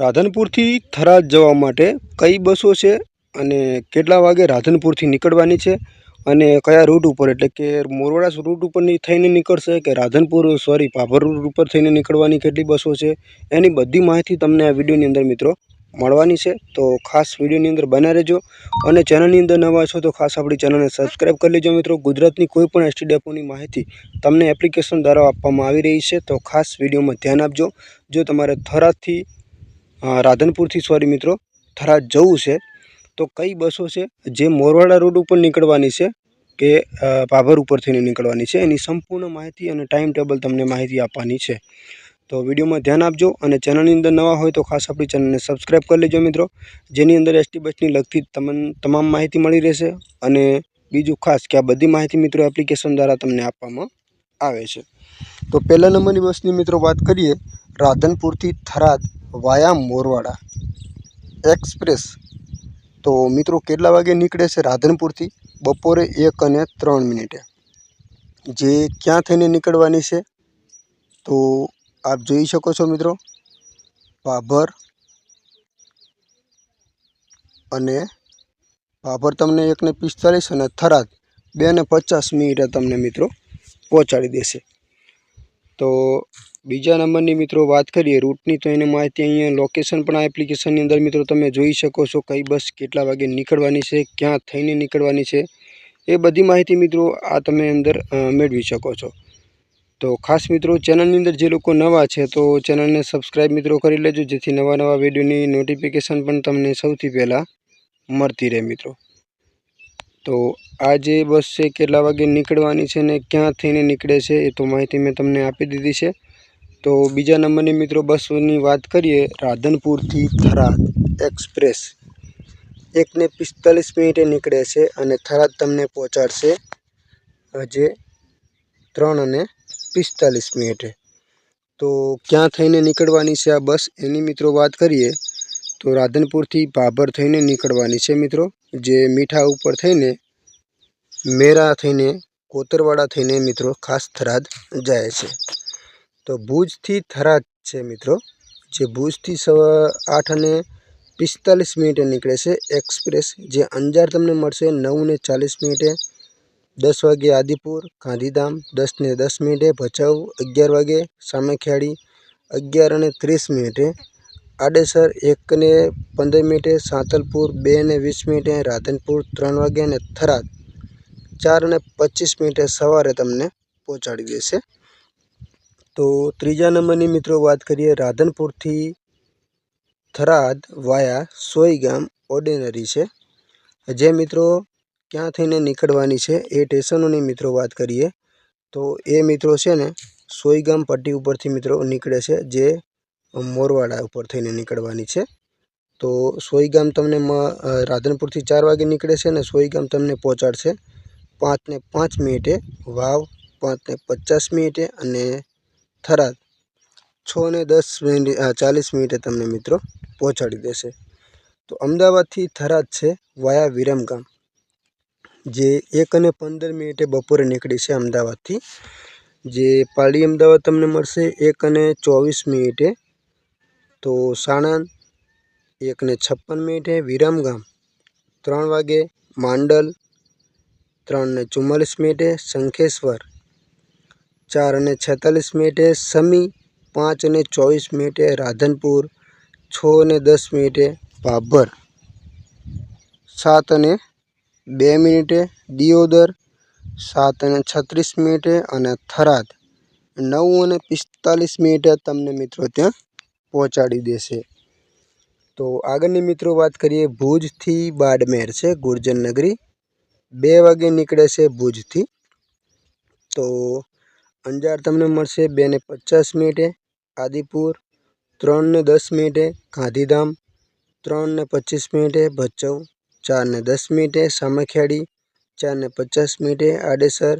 રાધનપુરથી થરાદ જવા માટે કઈ બસો છે અને કેટલા વાગે રાધનપુરથી નીકળવાની છે અને કયા રૂટ ઉપર? એટલે કે મોરવાડા રૂટ ઉપરની થઈને નીકળશે કે રાધનપુર સોરી ભાભર રૂટ ઉપર થઈને નીકળવાની કેટલી બસો છે? એની બધી માહિતી તમને આ વિડીયોની અંદર મિત્રો મળવાની છે. તો ખાસ વિડીયોની અંદર બના રહેજો અને ચેનલની અંદર નવા છો તો ખાસ આપણી ચેનલને સબસ્ક્રાઈબ કરી લેજો મિત્રો. ગુજરાતની કોઈ પણ એસટી ડેપોની માહિતી તમને એપ્લિકેશન દ્વારા આપવામાં આવી રહી છે. તો ખાસ વિડીયોમાં ધ્યાન આપજો. જો તમારે થરાદથી રાધનપુરથી, સોરી મિત્રો થરા જવું છે. તો કઈ બસો છે? જે મોરવાડા રોડ ઉપર નીકળવાની છે કે પાભર ભાભર ઉપર નીકળવાની છે. એની સંપૂર્ણ માહિતી અને ટાઈમ ટેબલ તમને માહિતી આપવાની છે. તો વિડીયોમાં ધ્યાન આપજો અને ચેનલની અંદર નવા હોય તો ખાસ આપણી ચેનલને સબસ્ક્રાઈબ કરી લેજો મિત્રો. જેની અંદર એસટી બસની લગતી તમને, તમામ માહિતી મળી રહેશે અને બીજું ખાસ કે આ બધી માહિતી મિત્રો એપ્લિકેશન દ્વારા તમને આપવામાં આવે છે. તો પહેલા નંબરની બસની મિત્રો વાત કરીએ. રાધનપુરથી થરાદ. વાયા મોરવાડા. એક્સપ્રેસ. તો મિત્રો કેટલા વાગે નીકળે છે રાધનપુરથી? બપોરે એક અને ત્રણ મિનિટે. જે ક્યાં થઈને નીકળવાની છે? તો આપ જોઈ શકો છો મિત્રો. ભાભર અને ભાભર તમને એકને પિસ્તાલીસ અને થરાદ બે ને પચાસ મિનિટે તમને મિત્રો પહોંચાડી દેશે. તો બીજા નંબરની મિત્રો વાત કરીએ, રૂટની તો એની માહિતી અહીંયા લોકેશન પણ આ એપ્લિકેશનની અંદર મિત્રો તમે જોઈ શકો છો કઈ બસ કેટલા વાગે નીકળવાની છે, ક્યાં થઈને નીકળવાની છે. એ બધી માહિતી મિત્રો આ તમે અંદર મેળવી શકો છો. તો ખાસ મિત્રો ચેનલની અંદર જે લોકો નવા છે તો ચેનલને સબસ્ક્રાઈબ મિત્રો કરી લેજો, જેથી નવા નવા વિડીયોની નોટિફિકેશન પણ તમને સૌથી પહેલાં મળતી રહે મિત્રો. તો આ જે બસ છે, કેટલા વાગે નીકળવાની છે ને ક્યાં થઈને નીકળે છે એ તો માહિતી મેં તમને આપી દીધી છે. તો બીજા નંબરની મિત્રો બસોની વાત કરીએ, રાધનપુરથી થરાદ એક્સપ્રેસ. એકને પિસ્તાલીસ મિનિટે નીકળે છે અને થરાદ તમને પહોંચાડશે હજે ત્રણ અને પિસ્તાલીસ મિનિટે. તો ક્યાં થઈને નીકળવાની છે આ બસ? એની મિત્રો વાત કરીએ, તો રાધનપુરથી ભાભર થઈને નીકળવાની છે મિત્રો. જે મીઠા ઉપર થઈને, મેરા થઈને, કોતરવાડા થઈને મિત્રો ખાસ થરાદ જાય છે. તો ભુજથી થરાદ છે મિત્રો. જે ભુજથી આઠ અને પિસ્તાલીસ મિનિટે નીકળે છે એક્સપ્રેસ. જે અંજાર તમને મળશે નવ ને ચાલીસ મિનિટે. દસ વાગે આદિપુર, ગાંધીધામ, દસ ને દસ મિનિટે. ભચાઉ, અગિયાર વાગે સામેખિયાળી અગિયાર અને ત્રીસ મિનિટે. આડેસર એક ને પંદર મિનિટે. સાંતલપુર બે ને વીસ મિનિટે. રાધનપુર ત્રણ વાગે અને થરાદ ચાર અને પચીસ મિનિટે સવારે તમને પહોંચાડી દેશે. તો ત્રીજા નંબરની મિત્રો વાત કરીએ રાધનપુરથી થરાદ વાયા સોઈગામ ઓર્ડિનરી છે. જે મિત્રો ક્યાં થઈને નીકળવાની છે એ સ્ટેશનોની મિત્રો વાત કરીએ તો એ મિત્રો છે ને સોઈગામ પટ્ટી ઉપરથી મિત્રો નીકળે છે જે મોરવાડા ઉપર થઈને નીકળવાની છે. તો સોઈગામ તમને રાધનપુરથી ચાર વાગે નીકળે છે ને સોઈગામ તમને પહોંચાડશે પાંચને પાંચ મિનિટે, વાવ પાંચને પચાસ મિનિટે અને થરાદ. છ ને દસ મિનિટ ચાલીસ મિનિટે તમને મિત્રો પહોંચાડી દેશે. તો અમદાવાદથી થરાદ છે વાયા વિરમગામ, જે એક અને પંદર મિનિટે બપોરે નીકળી છે અમદાવાદથી. જે પાડી અમદાવાદ તમને મળશે એક અને ચોવીસ મિનિટે. તો સાણંદ એક ને છપ્પન મિનિટે, વિરમગામ ત્રણ વાગે, માંડલ ત્રણ ને ચુમ્માલીસ મિનિટે, શંખેશ્વર ચાર અને છેતાલીસ મિનિટે સમી, પાંચ અને ચોવીસ મિનિટે રાધનપુર, છ અને દસ મિનિટે ભાભર સાત અને બે મિનિટે દિયોદર, સાત અને છત્રીસ મિનિટે અને થરાદ. નવ અને પિસ્તાલીસ મિનિટે તમને મિત્રો ત્યાં પહોંચાડી દેશે. તો આગળની મિત્રો વાત કરીએ ભુજથી બાડમેર છે, ગુર્જર નગરી. બે વાગે નીકળે છે ભુજથી તો અંજાર તમને મળશે બે ને પચાસ મિનિટે આદિપુર ત્રણ ને દસ મિનિટે ગાંધીધામ ત્રણ ને પચીસ મિનિટે ભચાઉ ચાર ને દસ મિનિટે સામખિયાળી ચાર ને પચાસ મિનિટે આડેસર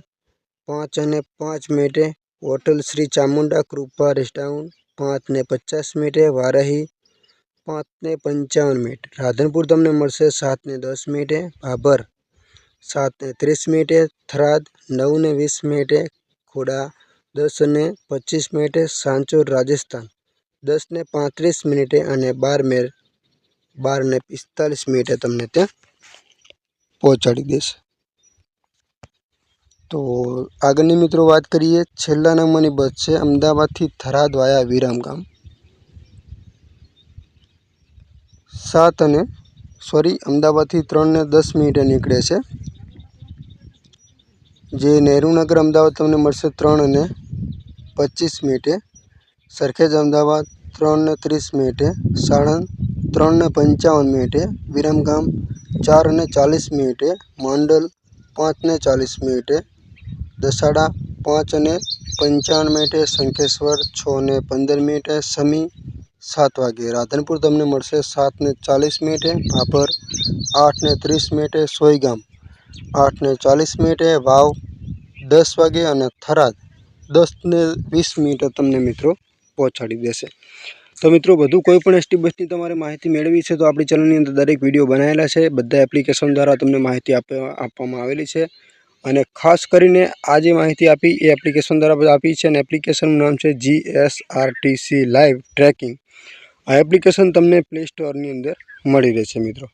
પાંચ અને પાંચ મિનિટે હોટલ શ્રી ચામુંડા કૃપા રેસ્ટોરન્ટ પાંચ ને પચાસ મિનિટે વારાહી પાંચ ને પંચાવન મિનિટ રાધનપુર તમને મળશે સાત ને દસ મિનિટે ભાભર સાત ને ત્રીસ મિનિટે થરાદ નવ ને વીસ મિનિટે ખોડા દસ અને પચીસ મિનિટે સાંચોર રાજસ્થાન, દસ ને પાંત્રીસ મિનિટે અને બાર મેર, બાર ને પિસ્તાલીસ મિનિટે તમને ત્યાં પહોંચાડી દેશે. તો આગળની મિત્રો વાત કરીએ, છેલ્લા નંબરની બસ છે અમદાવાદથી થરાદ વાયા વિરામગામ સાત અને સોરી અમદાવાદથી ત્રણ ને દસ મિનિટે નીકળે છે. જે નહેરુનગર અમદાવાદ તમને મળશે ત્રણ અને પચીસ મિનિટે. સરખેજ અમદાવાદ ત્રણ ને ત્રીસ મિનિટે. સાણંદ ત્રણ ને પંચાવન મિનિટે. વિરમગામ ચાર અને ચાલીસ મિનિટે. માંડલ પાંચ ને ચાલીસ મિનિટે. દસાડા પાંચ અને પંચાવન મિનિટે. શંખેશ્વર છ ને પંદર મિનિટે. સમી સાત વાગે. રાધનપુર તમને મળશે સાત ને ચાલીસ મિનિટે. ભાભર આઠ ને ત્રીસ મિનિટે. સોયગામ આઠ ને ચાલીસ મિનિટે વાવ, દસ વાગે અને થરાદ. દસને વીસ મિનિટે તમને મિત્રો પહોંચાડી દેશે. તો મિત્રો, વધુ કોઈ પણ એસટી બસની તમારે માહિતી મેળવી છે તો આપણી ચેનલની અંદર દરેક વીડિયો બનાવેલા છે. બધા એપ્લિકેશન દ્વારા તમને માહિતી આપવા આપવામાં આવેલી છે. અને ખાસ કરીને આ જે માહિતી આપી, એ એપ્લિકેશન દ્વારા આપી છે અને એપ્લિકેશનનું નામ છે G S R T C live tracking આ એપ્લિકેશન તમને પ્લે સ્ટોરની અંદર મળી રહેશે મિત્રો.